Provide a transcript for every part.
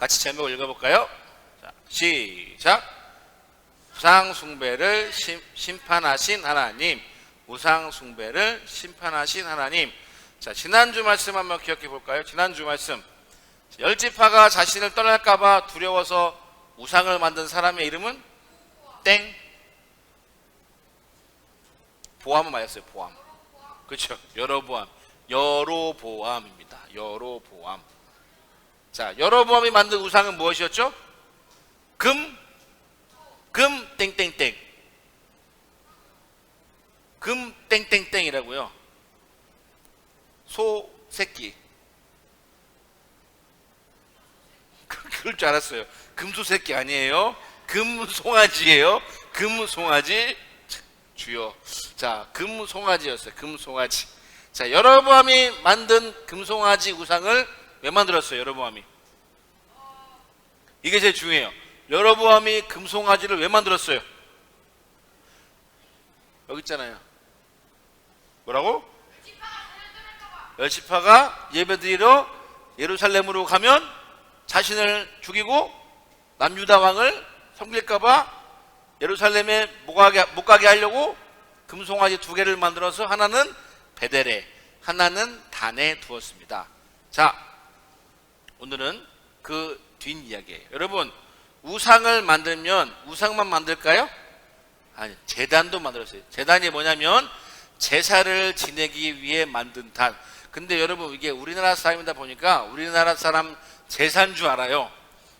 같이 제목을 읽어볼까요? 자, 시작. 우상 숭배를 심, 심판하신 하나님. 우상 숭배를 심판하신 하나님. 자, 지난주 말씀 한번 기억해 볼까요? 지난주 말씀. 열지파가 자신을 떠날까봐 두려워서 우상을 만든 사람의 이름은 땡. 보암은 맞았어요. 보암. 그렇죠. 여로보암. 여로보암입니다. 여로보암. 자, 여로보암이 만든 우상은 무엇이었죠? 금, 금 땡땡땡. 금 땡땡땡이라고요. 소 새끼. 그럴 줄 알았어요. 금소 새끼 아니에요. 금송아지예요. 금송아지 주요. 자, 금송아지였어요. 금송아지. 자, 여러보암이 만든 금송아지 우상을 왜 만들었어요? 여러보암이. 이게 제일 중요해요. 여러보암이 금송아지를 왜 만들었어요? 여기 있잖아요. 뭐라고? 열시파가 예배드리러 예루살렘으로 가면 자신을 죽이고 남유다 왕을 섬길까봐 예루살렘에 못 가게, 못 가게 하려고 금송아지 두 개를 만들어서 하나는 베델에 하나는 단에 두었습니다. 자, 오늘은 그 뒷이야기예요. 여러분, 우상을 만들면 우상만 만들까요? 아니, 재단도 만들었어요. 재단이 뭐냐면 제사를 지내기 위해 만든 단. 근데 여러분 이게 우리나라 사람이다 보니까 우리나라 사람 제사인 줄 알아요.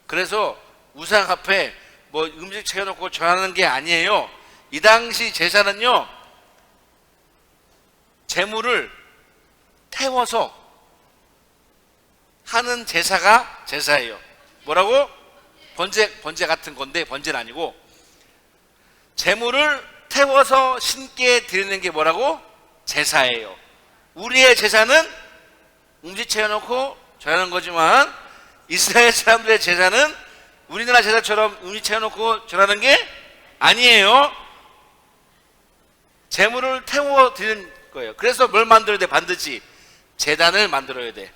그래서 우상 앞에 뭐 음식 채워놓고 전하는 게 아니에요. 이 당시 제사는요, 재물을 태워서 하는 제사가 제사예요. 뭐라고? 번제, 번제 같은 건데, 번제는 아니고, 재물을 태워서 신께 드리는 게 뭐라고? 제사예요. 우리의 제사는 음식 채워놓고 전하는 거지만, 이스라엘 사람들의 제사는 우리나라 제사처럼 음식 채워놓고 전하는 게 아니에요. 재물을 태워 드리는 거예요. 그래서 뭘 만들어야 돼? 반드시 재단을 만들어야 돼.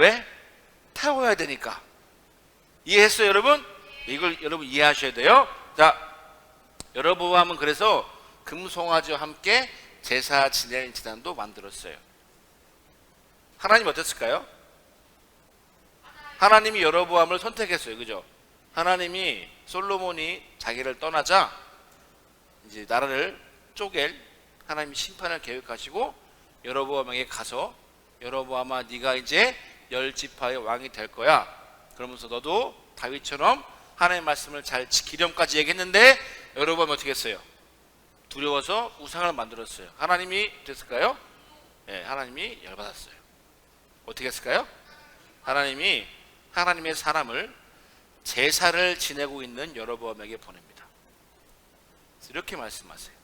왜? 태워야 되니까. 이해했어요, 여러분? 이걸 여러분 이해하셔야 돼요. 자, 여러분하면 그래서 금송아지와 함께 제사 지내는 재단도 만들었어요. 하나님 어땠을까요? 하나님이 여로보암을 선택했어요. 그죠? 하나님이 솔로몬이 자기를 떠나자 이제 나라를 쪼갤 하나님이 심판을 계획하시고 여로보암에게 가서 여로보암아 네가 이제 열 지파의 왕이 될 거야. 그러면서 너도 다윗처럼 하나님의 말씀을 잘 지키렴까지 얘기했는데 여로보암이 어떻게 했어요? 두려워서 우상을 만들었어요. 하나님이 됐을까요? 예, 하나님이 열받았어요. 어떻게 했을까요? 하나님이 하나님의 사람을 제사를 지내고 있는 여로보암에게 보냅니다. 이렇게 말씀하세요.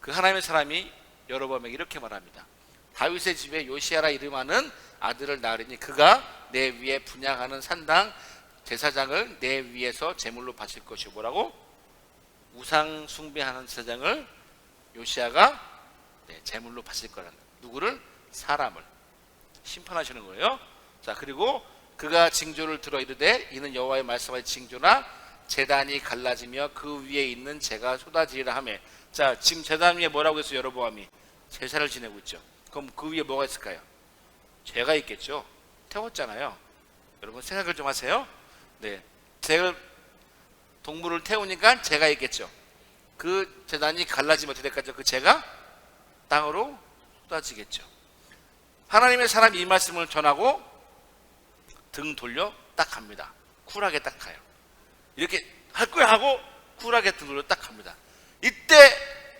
그 하나님의 사람이 여로보암에게 이렇게 말합니다. 다윗의 집에 요시아라 이름하는 아들을 낳으리니 그가 내 위에 분양하는 산당 제사장을 내 위에서 제물로 바칠 것이 뭐라고? 우상 숭배하는 제사장을 요시아가 네, 제물로 바칠 거라는 누구를? 사람을. 심판하시는 거예요. 자 그리고 그가 징조를 들어 이르되 이는 여호와의 말씀하신 징조나 재단이 갈라지며 그 위에 있는 재가 쏟아지리라 하매. 자 지금 재단 위에 뭐라고 했어요? 여러보암이. 제사를 지내고 있죠. 그럼 그 위에 뭐가 있을까요 죄가 있겠죠 태웠잖아요 여러분 생각을 좀 하세요 네 재를 동물을 태우니까 재가 있겠죠 그 재단이 갈라지면 어떻게 될까요 그 재가 땅으로 쏟아지겠죠 하나님의 사람이 이 말씀을 전하고 등 돌려 딱 갑니다. 쿨하게 딱 가요. 이렇게 할 거야 하고 쿨하게 등 돌려 딱 갑니다. 이때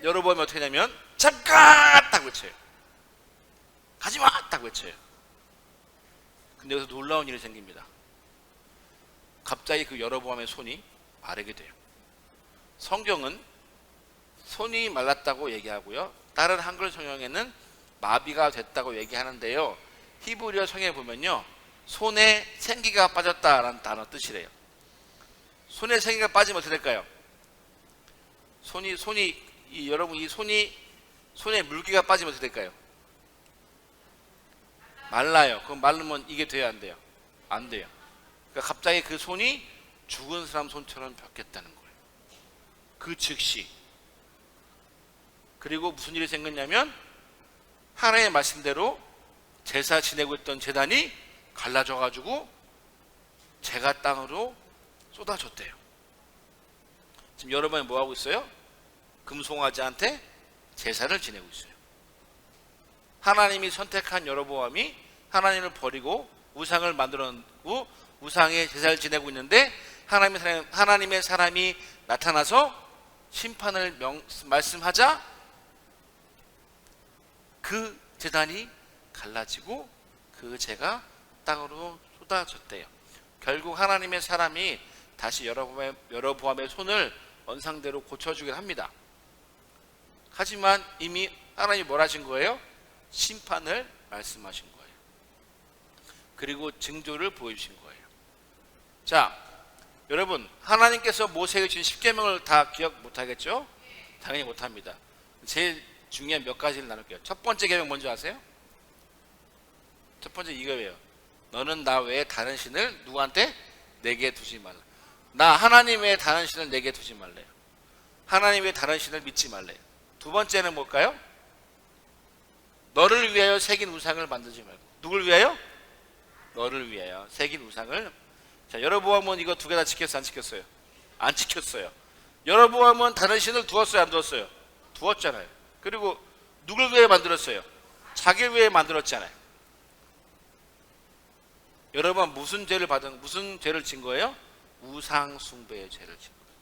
여러분이 어떻게 하냐면 잠깐 딱 외쳐요. 가지마 딱 외쳐요. 근데 여기서 놀라운 일이 생깁니다. 갑자기 그 여러보암의 손이 마르게 돼요. 성경은 손이 말랐다고 얘기하고요. 다른 한글 성경에는 마비가 됐다고 얘기하는데요. 히브리어 성에 보면요. 손에 생기가 빠졌다라는 단어 뜻이래요. 손에 생기가 빠지면 어떻게 될까요? 손이 손이 이, 여러분 이 손이 손에 물기가 빠지면 어떻게 될까요? 말라요. 그럼 말르면 이게 돼야 안 돼요? 안 돼요. 그러니까 갑자기 그 손이 죽은 사람 손처럼 벽겠다는 거예요. 그 즉시. 그리고 무슨 일이 생겼냐면 하나님의 말씀대로 제사 지내고 있던 재단이 갈라져 가지고 제가 땅으로 쏟아졌대요. 지금 여러분이 뭐 하고 있어요? 금송아지한테 제사를 지내고 있어요. 하나님이 선택한 여로보암이 하나님을 버리고 우상을 만들어놓고 우상의 제사를 지내고 있는데 하나님의 사람, 하나님의 사람이 나타나서 심판을 명, 말씀하자 그 재단이 갈라지고 그 죄가 땅으로 쏟아졌대요. 결국 하나님의 사람이 다시 여러보암의, 여러보암의 손을 원상대로 고쳐주긴 합니다. 하지만 이미 하나님이 뭘 하신 거예요? 심판을 말씀하신 거예요. 그리고 증조를 보여주신 거예요. 자, 여러분 하나님께서 모세에게 주신 십계명을 다 기억 못하겠죠? 당연히 못합니다. 제일 중요한 몇 가지를 나눌게요. 첫 번째 계명 뭔지 아세요? 첫 번째 이거예요. 너는 나 외에 다른 신을 누구한테 내게 두지 말라. 나 하나님 외에 다른 신을 내게 두지 말래요. 하나님 외에 다른 신을 믿지 말래요. 두 번째는 뭘까요? 너를 위하여 새긴 우상을 만들지 말고. 누굴 위하여? 너를 위하여 새긴 우상을. 자, 여러보암은 이거 두 개 다 지켰어, 안 지켰어요? 안 지켰어요. 여러보암은 다른 신을 두었어요, 안 두었어요? 두었잖아요. 그리고 누굴 위해 만들었어요? 자기를 위해 만들었잖아요. 여러분 무슨 죄를 받은 무슨 죄를 진 거예요? 우상 숭배의 죄를 진 거예요.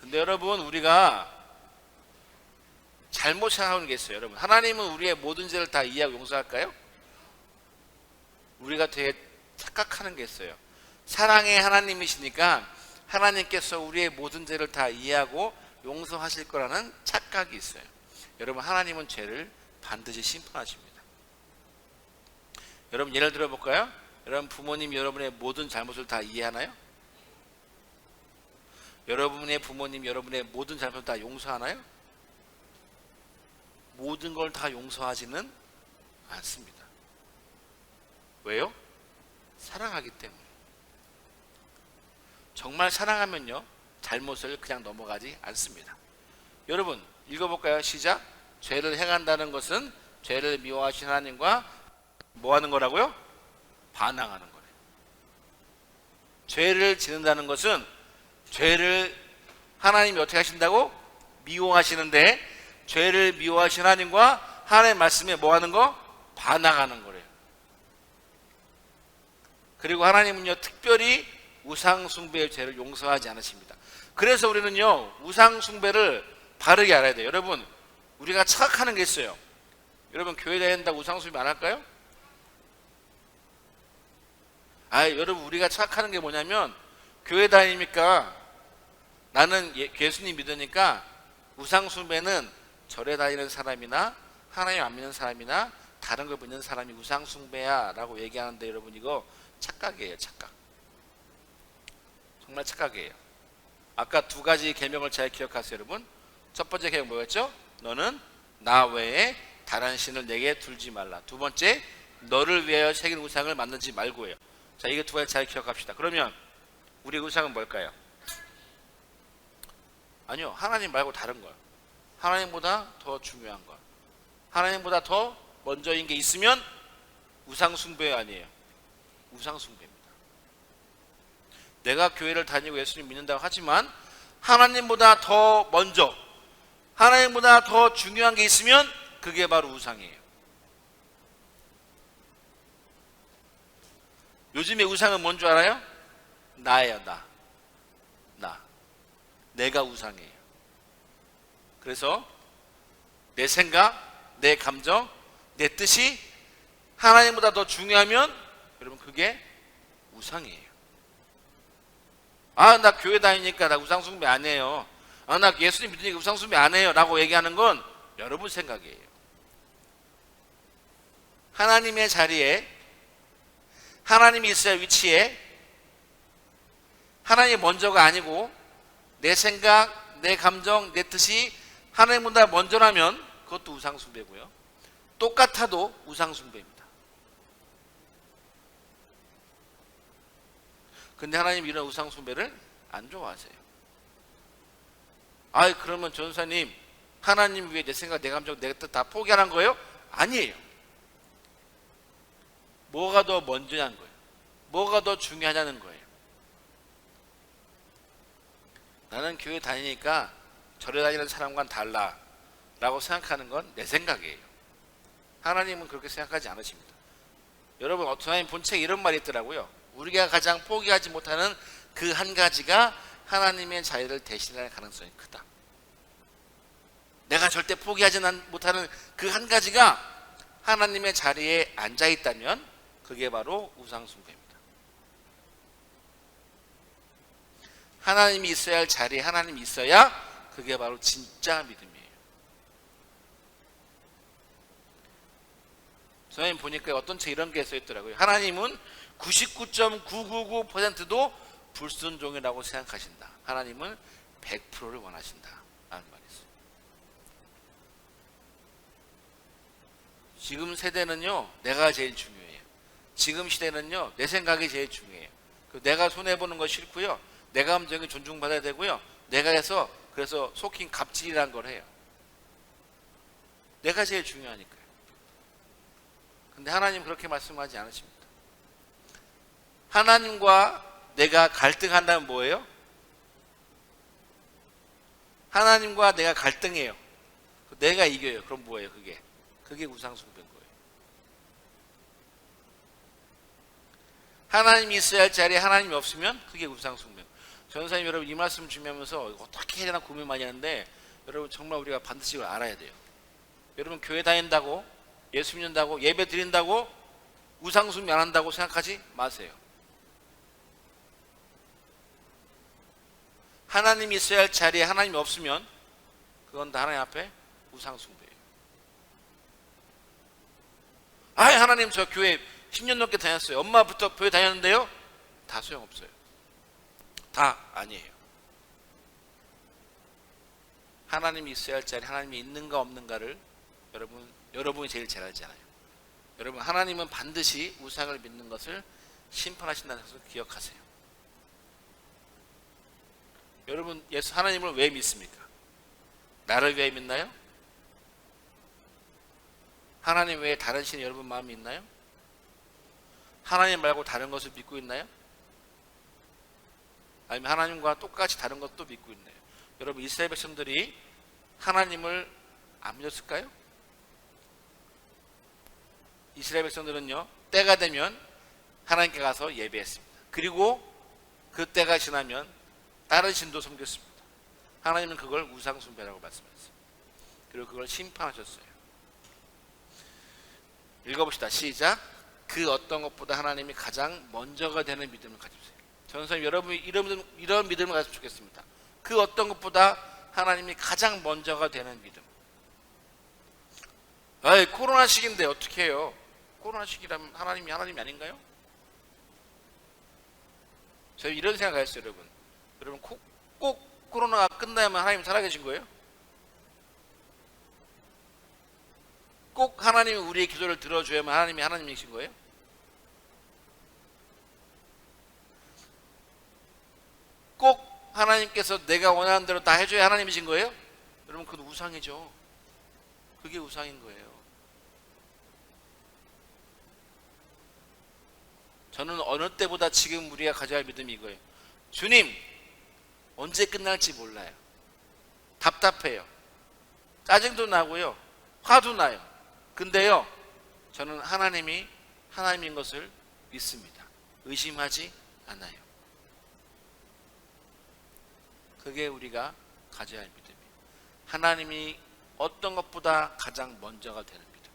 근데 여러분 우리가 잘못 생각하는 게 있어요. 여러분 하나님은 우리의 모든 죄를 다 이해하고 용서할까요? 우리가 되게 착각하는 게 있어요. 사랑의 하나님이시니까 하나님께서 우리의 모든 죄를 다 이해하고 용서하실 거라는 착각이 있어요. 여러분 하나님은 죄를 반드시 심판하십니다. 여러분 예를 들어 볼까요? 여러분 부모님 여러분의 모든 잘못을 다 이해하나요? 여러분의 부모님 여러분의 모든 잘못을 다 용서하나요? 모든 걸 다 용서하지는 않습니다. 왜요? 사랑하기 때문에. 정말 사랑하면요. 잘못을 그냥 넘어가지 않습니다. 여러분 읽어볼까요? 시작. 죄를 행한다는 것은 죄를 미워하신 하나님과 뭐 하는 거라고요? 반항하는 거래요. 죄를 지는다는 것은 죄를 하나님이 어떻게 하신다고? 미워하시는데 죄를 미워하신 하나님과 하나님의 말씀에 뭐 하는 거? 반항하는 거래요. 그리고 하나님은요, 특별히 우상숭배의 죄를 용서하지 않으십니다. 그래서 우리는요, 우상숭배를 바르게 알아야 돼요. 여러분, 우리가 착각하는 게 있어요. 여러분, 교회 다닌다고 우상숭배 안 할까요? 아, 여러분 우리가 착각하는 게 뭐냐면 교회 다니니까 나는 예, 예수님 믿으니까 우상 숭배는 절에 다니는 사람이나 하나님 안 믿는 사람이나 다른 걸 믿는 사람이 우상 숭배야라고 얘기하는데 여러분 이거 착각이에요, 착각. 정말 착각이에요. 아까 두 가지 계명을 잘 기억하세요, 여러분. 첫 번째 계명 뭐였죠? 너는 나 외에 다른 신을 내게 둘지 말라. 두 번째, 너를 위하여 새긴 우상을 만들지 말고요. 자, 이게 두 가지 잘 기억합시다. 그러면 우리 의상은 뭘까요? 아니요. 하나님 말고 다른 거요. 하나님보다 더 중요한 거. 하나님보다 더 먼저인 게 있으면 우상 숭배 아니에요. 우상 숭배입니다. 내가 교회를 다니고 예수님 믿는다고 하지만 하나님보다 더 먼저 하나님보다 더 중요한 게 있으면 그게 바로 우상이에요. 요즘의 우상은 뭔 줄 알아요? 나예요, 나. 나. 내가 우상이에요. 그래서 내 생각, 내 감정, 내 뜻이 하나님보다 더 중요하면 여러분 그게 우상이에요. 아, 나 교회 다니니까 나 우상숭배 안 해요. 아, 나 예수님 믿으니까 우상숭배 안 해요. 라고 얘기하는 건 여러분 생각이에요. 하나님의 자리에 하나님이 있어야 위치에 하나님이 먼저가 아니고 내 생각, 내 감정, 내 뜻이 하나님보다 먼저라면 그것도 우상숭배고요. 똑같아도 우상숭배입니다. 근데 하나님 이런 우상 숭배를 안 좋아하세요. 아, 그러면 전사님 하나님 위해 내 생각, 내 감정, 내 뜻 다 포기하는 거예요? 아니에요. 뭐가 더 먼저냐는 거예요. 뭐가 더 중요하냐는 거예요. 나는 교회 다니니까 절에 다니는 사람과는 달라 라고 생각하는 건 내 생각이에요. 하나님은 그렇게 생각하지 않으십니다. 여러분 하나님 본책에 이런 말이 있더라고요. 우리가 가장 포기하지 못하는 그 한 가지가 하나님의 자유를 대신할 가능성이 크다. 내가 절대 포기하지 못하는 그 한 가지가 하나님의 자리에 앉아 있다면 그게 바로 우상숭배입니다. 하나님이 있어야 할 자리에 하나님이 있어야 그게 바로 진짜 믿음이에요. 선생님 보니까 어떤 책 이런 게 써있더라고요. 하나님은 99.999%도 불순종이라고 생각하신다. 하나님은 100%를 원하신다. 라는 말이 있어요. 지금 세대는요, 내가 제일 중요해요. 지금 시대는요, 내 생각이 제일 중요해요. 그 내가 손해보는 거 싫고요. 내 감정이 존중받아야 되고요. 내가 해서, 그래서 속힌 갑질이라는 걸 해요. 내가 제일 중요하니까요. 근데 하나님 그렇게 말씀하지 않으십니다. 하나님과 내가 갈등한다면 뭐예요? 하나님과 내가 갈등해요. 내가 이겨요. 그럼 뭐예요? 그게 그게 우상숭배인 거예요. 하나님이 있어야 할 자리에 하나님이 없으면 그게 우상숭배. 전사님 여러분 이 말씀 준비하면서 어떻게 해야 되나 고민 많이 하는데 여러분 정말 우리가 반드시 이걸 알아야 돼요. 여러분 교회 다닌다고 예수 믿는다고 예배 드린다고 우상 숭배 안 한다고 생각하지 마세요. 하나님이 있어야 할 자리에 하나님이 없으면 그건 다 하나님 앞에 우상 숭배예요. 아 하나님 저 교회 10년 넘게 다녔어요. 엄마부터 교회 다녔는데요. 다 소용없어요. 다 아니에요. 하나님이 있어야 할 자리 하나님이 있는가 없는가를 여러분 여러분이 제일 잘 알잖아요. 여러분 하나님은 반드시 우상을 믿는 것을 심판하신다는 것을 기억하세요. 여러분 예수 하나님을 왜 믿습니까? 나를 위해 믿나요? 하나님 외에 다른 신이 여러분 마음에 있나요? 하나님 말고 다른 것을 믿고 있나요? 아니면 하나님과 똑같이 다른 것도 믿고 있나요? 여러분 이스라엘 백성들이 하나님을 안 믿었을까요? 이스라엘 백성들은요 때가 되면 하나님께 가서 예배했습니다. 그리고 그 때가 지나면 다른 신도 섬겼습니다. 하나님은 그걸 우상 숭배라고 말씀하셨어요. 그리고 그걸 심판하셨어요. 읽어봅시다. 시작. 그 어떤 것보다 하나님이 가장 먼저가 되는 믿음을 가지세요. 전선님 여러분이 이런 믿음, 이런 믿음을 가졌으면 좋겠습니다. 그 어떤 것보다 하나님이 가장 먼저가 되는 믿음. 아이 코로나 시기인데 어떻게 해요? 코로나 시기라면 하나님이 하나님이 아닌가요? 저희 이런 생각했어요, 여러분. 여러분 꼭, 꼭 코로나가 끝나야만 하나님 살아계신 거예요? 꼭 하나님이 우리의 기도를 들어줘야만 하나님이 하나님이신 거예요? 꼭 하나님께서 내가 원하는 대로 다 해줘야 하나님이신 거예요? 여러분 그건 우상이죠. 그게 우상인 거예요. 저는 어느 때보다 지금 우리가 가져야 할 믿음이 이거예요. 주님, 언제 끝날지 몰라요. 답답해요. 짜증도 나고요. 화도 나요. 근데요, 저는 하나님이 하나님인 것을 믿습니다. 의심하지 않아요. 그게 우리가 가져야 할 믿음이에요. 하나님이 어떤 것보다 가장 먼저가 되는 믿음.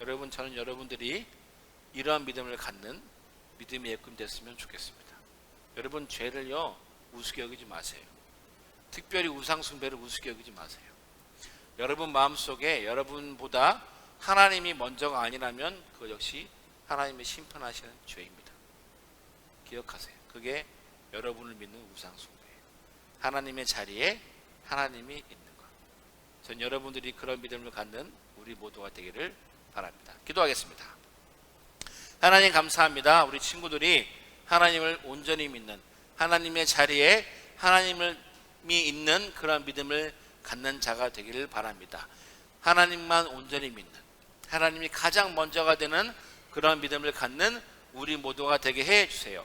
여러분, 저는 여러분들이 이러한 믿음을 갖는 믿음의 예금 됐으면 좋겠습니다. 여러분, 죄를요, 우습게 여기지 마세요. 특별히 우상숭배를 우습게 여기지 마세요. 여러분 마음속에 여러분보다 하나님이 먼저가 아니라면 그 역시 하나님의 심판하시는 죄입니다. 기억하세요. 그게 여러분을 믿는 우상숭배예요. 하나님의 자리에 하나님이 있는 것. 전 여러분들이 그런 믿음을 갖는 우리 모두가 되기를 바랍니다. 기도하겠습니다. 하나님 감사합니다. 우리 친구들이 하나님을 온전히 믿는 하나님의 자리에 하나님이 있는 그런 믿음을 갖는 자가 되기를 바랍니다. 하나님만 온전히 믿는 하나님이 가장 먼저가 되는 그런 믿음을 갖는 우리 모두가 되게 해 주세요.